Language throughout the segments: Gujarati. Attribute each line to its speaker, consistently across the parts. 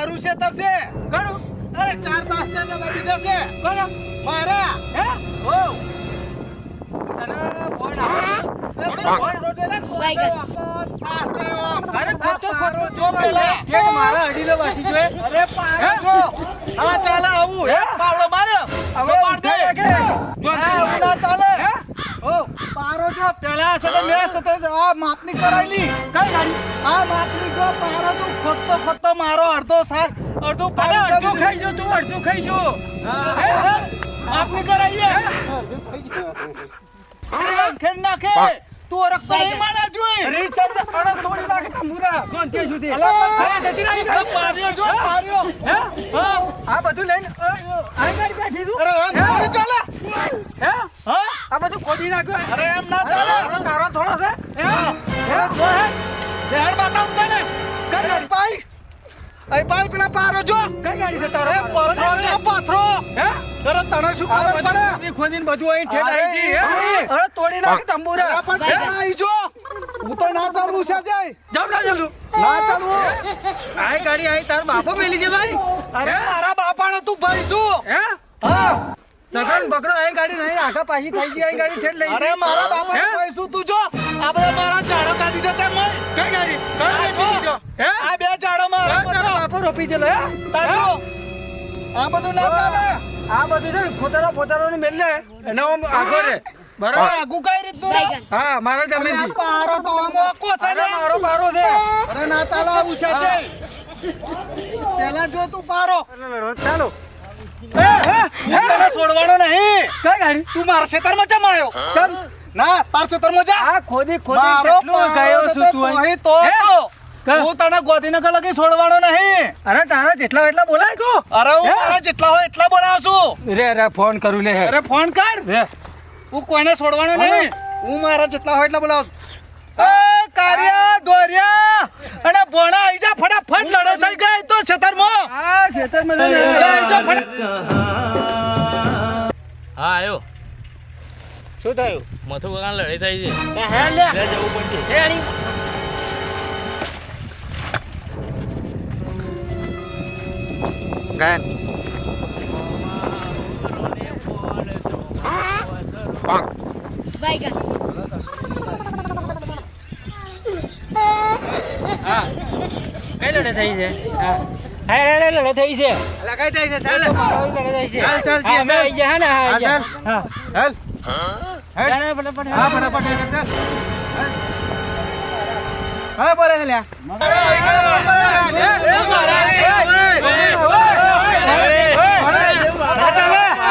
Speaker 1: મારું છે.
Speaker 2: તરસે કરું
Speaker 1: અરે ચાર તાસ છે ને બધી જશે.
Speaker 2: કરો
Speaker 1: મારા.
Speaker 2: હે?
Speaker 1: ઓ
Speaker 2: તને ફોન
Speaker 1: હા? ચાલે આવું. હે? પાવડો મારે.
Speaker 2: હવે
Speaker 1: જો આવું ના ચાલે? ઓ પારો જો પેલા સાથે મેં સાથે આ માપની કરાયેલી.
Speaker 2: કઈ ગાડી?
Speaker 1: આ માપની જો પારો તું ખોટતો ખોટતો મારો અડધો શાક અડધો પારો
Speaker 2: અડધો ખાઈ જો તું અડધું ખાઈ જો.
Speaker 1: દીધું. હે, હે? માપની કરાઈએ ખેડ નાખે. તું રખતો નહીં માના જોઈ.
Speaker 2: અરે ચાલ તો કણક તોડી નાખે મુરા. કોણ તે? સુધી
Speaker 1: અલા,
Speaker 2: અરે દેતી
Speaker 1: અરે માર્યો જો. માર્યો
Speaker 2: હે?
Speaker 1: હા.
Speaker 2: આ બધું લઈને આ ગાડી બેઠી તું
Speaker 1: અરે થોડી ચાલે?
Speaker 2: હે?
Speaker 1: હા?
Speaker 2: આ બધું ખોદી નાખ્યું
Speaker 1: અરે એમ ના ચાલે.
Speaker 2: તારો થોડો છે. હે.
Speaker 1: હે, જો હે. પાઈ અહીં પાઈ પેલા પારો જો.
Speaker 2: કઈ ગાડી છે
Speaker 1: અરે
Speaker 2: તારો
Speaker 1: પથરો ને પાથરો.
Speaker 2: હે?
Speaker 1: તરત તને શું ખબર પડે?
Speaker 2: ખોદી ખોદીને બધું અહીં
Speaker 1: ઠેડ
Speaker 2: આવી ગઈ હે?
Speaker 1: અરે.
Speaker 2: તોડી નાખ તંબુરા.
Speaker 1: પણ આવી જો. હું તો ના ચાલવું છે જય.
Speaker 2: જમ ના ચાલું.
Speaker 1: ના ચાલવું.
Speaker 2: આ ગાડી આઈ તાર બાપો મેલી ગયો ભાઈ
Speaker 1: અરે મારા બાપાનો તું ભાઈ તું
Speaker 2: હે?
Speaker 1: હા.
Speaker 2: સગન બકડો આ ગાડી નહીં આખા પાછી થઈ ગઈ આ ગાડી ઠેડ લઈ
Speaker 1: અરે મારા બાપાનો
Speaker 2: હે?
Speaker 1: ભાઈ શું તું જો. આ બધા મારા ચાડો કાઢી દે તેમ મય.
Speaker 2: કઈ ગાડી? કઈ
Speaker 1: જો.
Speaker 2: ગાડી હે
Speaker 1: આ બે ઝાડો મારા
Speaker 2: હે,
Speaker 1: પકડો.
Speaker 2: દેલો હે?
Speaker 1: આ બધું ના ચાલે.
Speaker 2: આ બધું છે ને ફોટાનો ફોટાનો ને મેલ લે એનો આમ આગો રે બરાબર?
Speaker 1: આગુ કઈ રીતનું?
Speaker 2: હા મારા જમીનથી
Speaker 1: પારો તો આમ આખો છે ને.
Speaker 2: મારો પારો છે.
Speaker 1: અરે ના ચાલે આવું છે જય. પેલા જો તું પારો.
Speaker 2: ચાલો.
Speaker 1: છોડવાનો નહીં.
Speaker 2: કઈ ગાડી?
Speaker 1: તું મારા ખેતરમાં ચમ આવ્યો
Speaker 2: ચમ.
Speaker 1: ના તાર ખેતરમાં જા.
Speaker 2: આ ખોદી ખોદી કેટલું ગયો છું તું? અહીં?
Speaker 1: તો
Speaker 2: હે?
Speaker 1: હું તને ગોધીનગર લગી છોડવાનો નહીં?
Speaker 2: અરે તારા જેટલા એટલા બોલાય તું
Speaker 1: અરે હું
Speaker 2: હે?
Speaker 1: જેટલા હોય એટલા બોલાવું છું.
Speaker 2: રે રે ફોન કરું લે
Speaker 1: અરે ફોન કર.
Speaker 2: રે
Speaker 1: હું કોઈને છોડવાનો નહીં. હું મારા જેટલા હોય એટલા બોલાવું છું. એ કારિયા દોરિયા અને ભોણા આવી જા ફટાફટ. લડો થઈ ગઈ તો છેતરમાં.
Speaker 2: આ
Speaker 1: છેતરમાં
Speaker 3: હા આવ્યો
Speaker 2: શું થયું?
Speaker 3: મથુ કાકા લડાઈ થઈ છે.
Speaker 2: હે લે.
Speaker 3: જવું પડશે.
Speaker 2: હે અણી ગાયન
Speaker 4: Baiklah.
Speaker 2: હા કઈ લડે થઈ છે હા હા રે રે લડે થઈ છે
Speaker 1: અલા, કઈ થઈ છે ચાલ ચાલ, ચાલ,
Speaker 2: હા
Speaker 1: ચાલ.
Speaker 2: અમે આઈ ગયા હા ને હા આઈ ગયા.
Speaker 1: ચાલ.
Speaker 2: હા
Speaker 1: ચાલ
Speaker 2: ફટાફટ
Speaker 1: હા ફટાફટ ચાલ હા છે લ્યા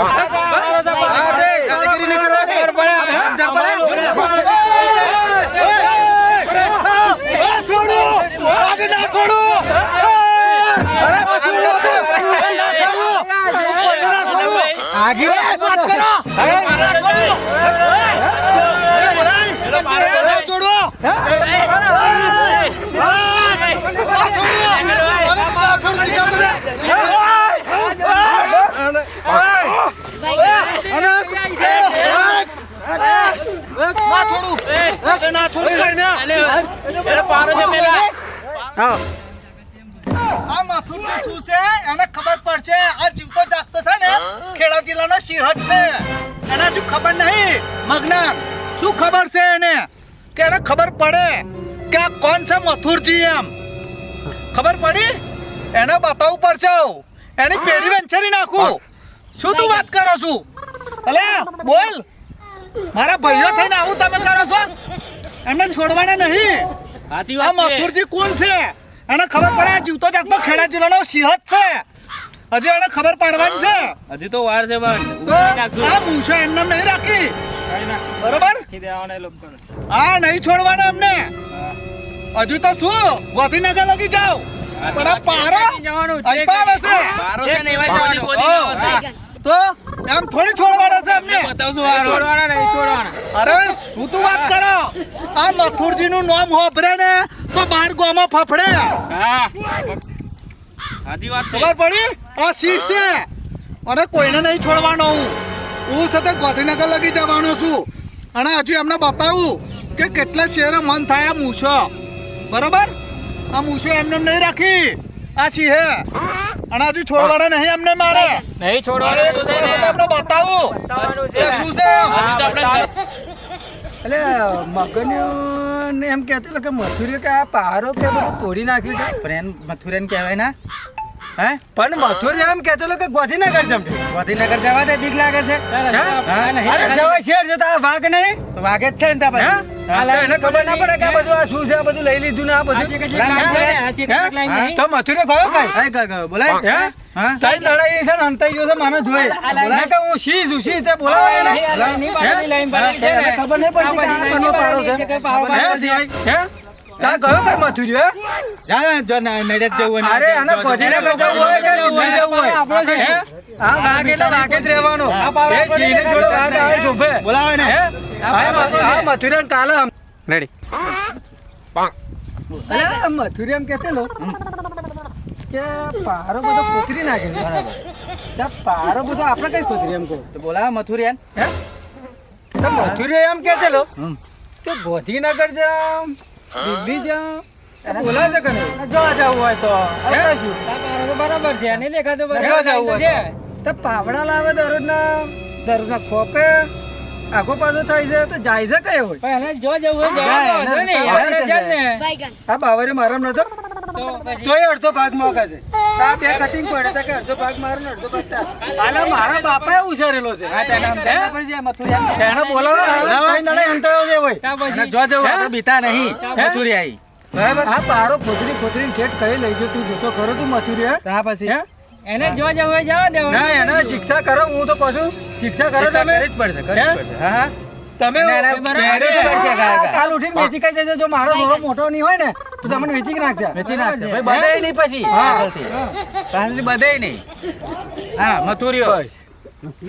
Speaker 1: આગે છોડું ના
Speaker 3: છે પેલા
Speaker 1: છે ખબર પડે? કે આ કોણ છે મથુરજી એમ? ખબર પડી? એને બતાવવું પડશે? એની પેઢી વેંચરી નાખું? શું તું વાત કરો છું? અલે બોલ! મારા ભાઈઓ થઈને આવું એમને છોડવાના નહીં.
Speaker 3: સાચી વાત છે.
Speaker 1: મથુરજી કોણ છે. એને ખબર પડે આ જીવતો જાગતો ખેડા જિલ્લાનો સિંહ જ છે. હજી એને ખબર પાડવાની છે.
Speaker 3: હજી તો વાર છે પણ
Speaker 1: આ મૂછો એમને નહીં રાખી. બરોબર? આ નહીં છોડવાના એમને. હજુ તો શું? ગોધીનગર લગી જાઓ. પણ પારો
Speaker 5: જવાનું
Speaker 3: પારો છે.
Speaker 1: તો? એમ થોડી છોડવાના છે અમને
Speaker 3: બતાવશું આ
Speaker 5: છોડવાના નહીં છોડવાના.
Speaker 1: અરે શું તું વાત કરો? આ મથુરજી નું નામ હોભરે ને તો બાર ગોમાં ફફડે.
Speaker 5: હા.
Speaker 3: સાચી વાત
Speaker 1: ખબર પડી? આ સીટ છે. અને કોઈને નહીં છોડવાનો હું. હું સાથે ગોધીનગર લગી જવાનો છું. અને હજુ એમને બતાવું કે કેટલા શેરે મન થાય આ મૂછો. બરોબર? આ મૂછો એમને નહીં રાખી. આ સિંહે અને હજુ છોડવાના નહીં અમને મારે.
Speaker 5: નહીં
Speaker 1: છોડવાનું
Speaker 5: છોડવાના
Speaker 1: એક બતાવું. એ શું છે?
Speaker 3: હજુ તો આપણે
Speaker 2: એટલે મગન્યો ને એમ કહેતો કે મથુરી કે આ પહારો કે બધું તોડી નાખ્યું છે?
Speaker 6: પ્રેમ મથુરેન કહેવાય ના. હે?
Speaker 2: પણ મથુરી એમ કહેતો કે ગોધીનગર જમતી
Speaker 6: ગોધીનગર જવા દે બીક લાગે છે.
Speaker 2: અરે સવાય શેર જતા વાઘ નહીં?
Speaker 6: તો વાગે જ છે ને
Speaker 2: ત્યાં
Speaker 6: પછી.
Speaker 2: એને ખબર ના પડે કે આ બધું આ શું છે આ બધું લઈ લીધું ને આ બધું? તો મથુરી ગયો કઈ
Speaker 6: ગયો ગયો બોલાય.
Speaker 2: હે.
Speaker 6: હા?
Speaker 2: લડાઈ છે ને અંતાઈ ગયો છે મામે જોઈ
Speaker 5: આ
Speaker 2: બોલાય કે હું શી છું શી તે બોલાવે
Speaker 5: ને.
Speaker 2: ખબર નહીં પડતી કે આ કનો પારો છે. હે?
Speaker 5: પારો છે.
Speaker 2: હે? તા ગયો કઈ મથુરી હે?
Speaker 6: જા જા, જો ના જ જવું
Speaker 2: અરે આને ગોધીનગર જવું હોય કે દિલ્હી જવું હોય? હે? આ વાઘ એટલે વાઘ જ રહેવાનો. એ સિંહની જોડે વાઘ આવે શોભે
Speaker 6: બોલાવે ને.
Speaker 2: હે? આ મ- આ તાલે રેડી અરે આ મથુરી એમ કહેતે લો કે પારો બધો કોતરી નાખે બરાબર પારો બધો આપણે કઈ કોતરી એમ કહો
Speaker 6: તો બોલા મથુરિયન
Speaker 2: હે. તો મથુરી એમ કહેતે લો કે ગોધીનગર જામ દિલ્હી જામ બોલા છે કને
Speaker 6: જો જવું હોય તો
Speaker 5: બરાબર છે નહીં દેખાતો
Speaker 2: જવું હોય તો પાવડા લાવે દરરોજના દરરોજના ખોપે આગો પાછો થાય છે તો જાય છે કઈ હોય?
Speaker 5: પણ એને જો જવું હોય
Speaker 6: જવા
Speaker 5: આપણે જ ને.
Speaker 2: આ બાવરે મારમ નતો
Speaker 5: તો
Speaker 2: એ અડધો ભાગ મોકા છે. આ બે કટિંગ પડે તો કે અડધો ભાગ મારો ને અડધો ભાગ આલા મારા મારા બાપાએ ઉછેરેલો છે.
Speaker 6: હા તેના પડી જાય મથુરિયન
Speaker 2: એને બોલાવો કઈ નડે અંતરો જે હોય.
Speaker 6: અને જો જવું તો બીતા નહીં. મથુરિયા
Speaker 2: બરાબર. હા પારો ખોતરી ખોતરી ઠેઠ કઈ લઈ ગયો તું? જોતો ખરો તું મથુરી હા
Speaker 6: તા પછી.
Speaker 2: હે?
Speaker 5: એને જો જવું જવા દેવા
Speaker 2: ના એને શિક્ષા કરો હું તો કહું શિક્ષા કરો તમે.
Speaker 6: જ પડશે પડશે. હા હા.
Speaker 2: તમે. કાલ ઉઠીને વેચી કઈ જજો. જો મારો થોડો મોટો નહીં હોય ને તો તમને વેચી જ નાખશે
Speaker 6: વેચી નાખશે ભાઈ બધે નહીં પછી.
Speaker 2: હા.
Speaker 6: બધે નહીં. હા મથુરી
Speaker 2: બસ.